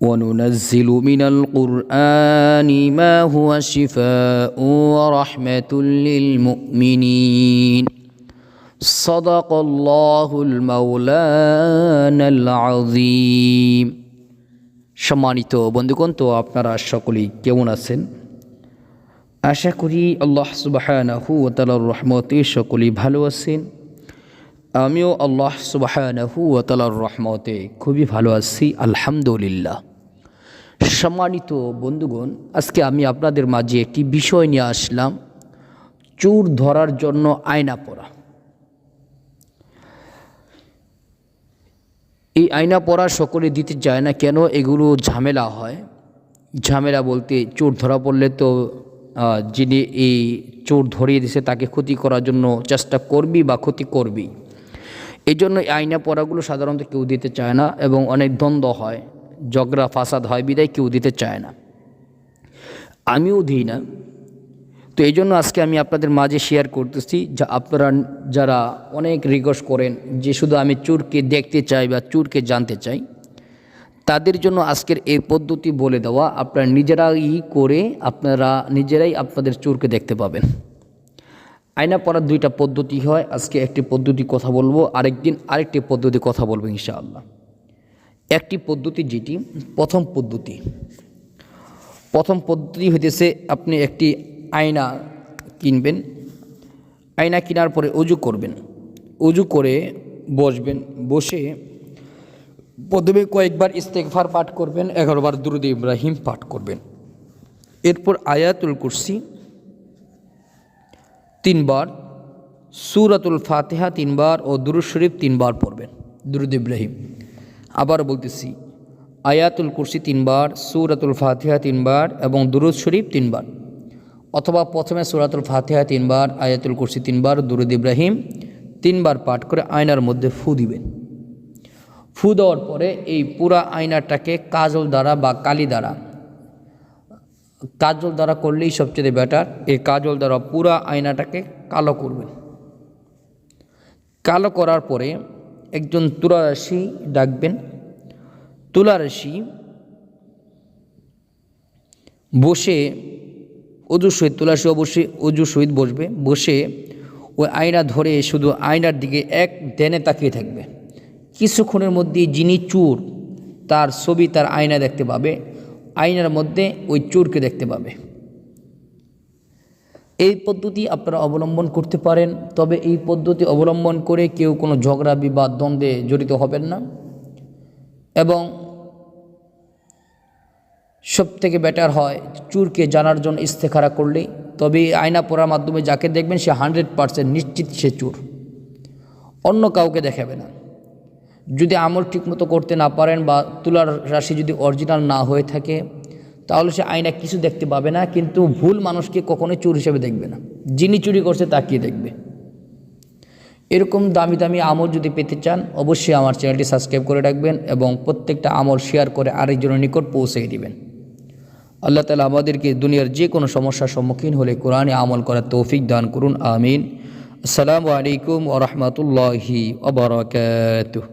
وننزل من القرآن ما هو شفاء ورحمة للمؤمنين صدق الله المولان العظيم সম্মানিত বন্ধুগণ তো আপনারা সকলেই কেমন আছেন আশা করি আল্লাহ সুবাহানাহু ও তালার রহমতে সকলেই ভালো আছেন আমিও আল্লাহ সুবাহানাহু ও তালার রহমতে খুবই ভালো আছি আলহামদুলিল্লাহ সম্মানিত বন্ধুগণ, আজকে আমি আপনাদের মাঝে একটি বিষয় নিয়ে আসলাম, চোর ধরার জন্য আয়না পড়া এই আয়না পড়া সকলে দিতে চায় না কেন? এগুলো ঝামেলা হয়। ঝামেলা বলতে চোর ধরা পড়লে তো যিনি এই চোর ধরিয়ে দিছে তাকে ক্ষতি করার জন্য চেষ্টা করবি বা ক্ষতি করবি। এই জন্য আয়না পড়াগুলো সাধারণত কেউ দিতে চায় না এবং অনেক দ্বন্দ্ব হয়। ঝগড়া ফাসাদ হয়, বিদায় কেউ দিতে চায় না। আমিও দিই না। তো এই জন্য আজকে আমি আপনাদের মাঝে শেয়ার করতেছি যা আপনারা যারা অনেক রিকোয়েস্ট করেন, যে শুধু আমি চুরকে দেখতে চাই বা চুরকে জানতে চাই, তাদের জন্য আজকের এই পদ্ধতি বলে দেওয়া, আপনারা নিজেরাই করে আপনারা নিজেরাই আপনাদের চুরকে দেখতে পাবেন। আয়না পড়ার দুইটা পদ্ধতি হয়, আজকে একটি পদ্ধতি কথা বলব, আরেকদিন আরেকটি পদ্ধতি কথা বলব ইনশাআল্লাহ। একটি পদ্ধতি যেটি, প্রথম পদ্ধতি। প্রথম পদ্ধতি হইতেছে আপনি একটি আয়না কিনবেন। আয়না কেনার পরে অজু করবেন। অজু করে বসবেন। বসে প্রথমে কয়েকবার ইস্তেকফার পাঠ করবেন, এগারোবার দুরুদ ইব্রাহিম পাঠ করবেন। এরপর আয়াতুল কুরসি তিনবার, সুরাতুল ফাতেহা তিনবার ও দুরুদ শরীফ তিনবার পড়বেন, দুরুদ ইব্রাহিম। আবার বলতেছি, আয়াতুল কুরসি তিনবার, সুরাতুল ফাতিহা তিনবার এবং দুরুদ শরীফ তিনবার। অথবা প্রথমে সুরাতুল ফাতিহা তিনবার, আয়াতুল কুরসি তিনবার, দুরুদ ইব্রাহিম তিনবার পাঠ করে আয়নার মধ্যে ফু দিবেন। ফু দেওয়ার পরে এই পুরা আয়নাটাকে কাজল দ্বারা বা কালি দ্বারা, কাজল দ্বারা করলেই সবচেয়ে বেটার এই কাজল দ্বারা পুরা আয়নাটাকে কালো করবেন। কালো করার পরে একজন তুলারাশি ডাকবেন। তুলারাশি বসে অজু সহিত তুলাসী অবশ্যই অজু সহিত বসবে। বসে ওই আয়না ধরে শুধু আয়নার দিকে এক দেনে তাকিয়ে থাকবে। কিছুক্ষণের মধ্যে যিনি চুর, তার ছবি তার আয়না দেখতে পাবে। আয়নার মধ্যে ওই চোরকে দেখতে পাবে। এই পদ্ধতি আপনারা অবলম্বন করতে পারেন, তবে এই পদ্ধতি অবলম্বন করে কেউ কোনো ঝগড়া, বিবাদ, দ্বন্দ্বে জড়িত হবেন না। এবং সব থেকে বেটার হয় চুরকে জানার জন্য ইস্তেখারা করলেই তবে আয়না পড়ার মাধ্যমে যাকে দেখবেন সে হান্ড্রেড পারসেন্ট নিশ্চিত সে চুর। অন্য কাউকে দেখাবে না। যদি আমল ঠিকমতো করতে না পারেন বা তুলার রাশি যদি অরিজিনাল না হয়ে থাকে তাহলে সে আয়না কিছু দেখতে পাবে না, কিন্তু ভুল মানুষকে কখনোই চোর হিসেবে দেখবে না। যিনি চুরি করছে তাকিয়ে দেখবে। এরকম দামি দামি আমল যদি পেতে চান, অবশ্যই আমার চ্যানেলটি সাবস্ক্রাইব করে রাখবেন এবং প্রত্যেকটা আমল শেয়ার করে আরেকজনের নিকট পৌঁছে দিবেন। আল্লাহ তালা আমাদেরকে দুনিয়ার যে কোনো সমস্যার সম্মুখীন হলে কোরআনে আমল করার তৌফিক দান করুন, আমিন। আসসালামু আলাইকুম ওরহমতুল্লাহি ওবরাকাতুহ